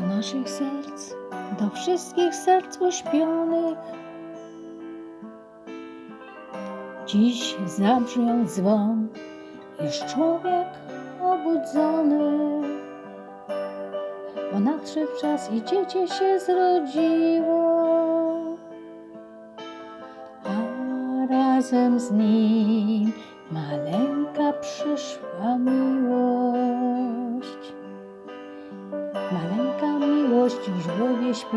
naszych serc, do wszystkich serc uśpionych. Dziś zabrzmiał dzwon, już człowiek obudzony. Bo nadszedł czas i dziecię się zrodziło, a razem z nim maleńka przyszła miłość w żłobie śpi,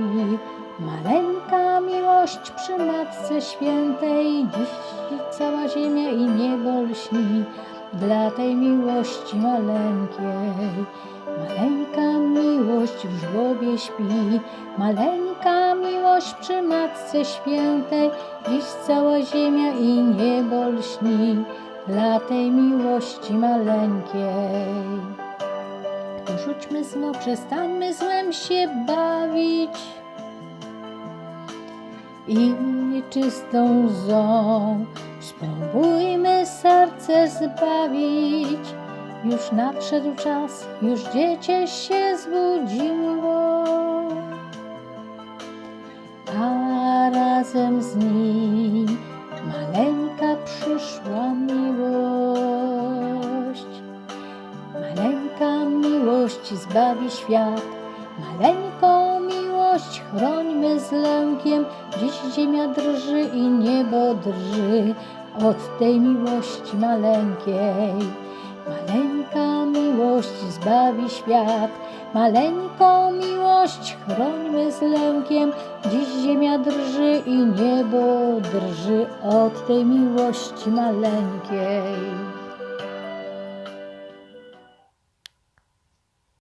maleńka miłość przy Matce Świętej. Dziś cała ziemia i niebo lśni dla tej miłości maleńkiej. Maleńka miłość w żłobie śpi, maleńka miłość przy Matce Świętej. Dziś cała ziemia i niebo lśni dla tej miłości maleńkiej. Porzućmy zło, przestańmy złem się bawić i czystą łzą spróbujmy serce zbawić. Już nadszedł czas, już dziecię się zbudziło, a razem z nim maleńka przyszła miłość. Miłość zbawi świat, maleńką miłość chrońmy z lękiem. Dziś ziemia drży i niebo drży od tej miłości maleńkiej. Maleńka miłość zbawi świat, maleńką miłość chrońmy z lękiem. Dziś ziemia drży i niebo drży od tej miłości maleńkiej.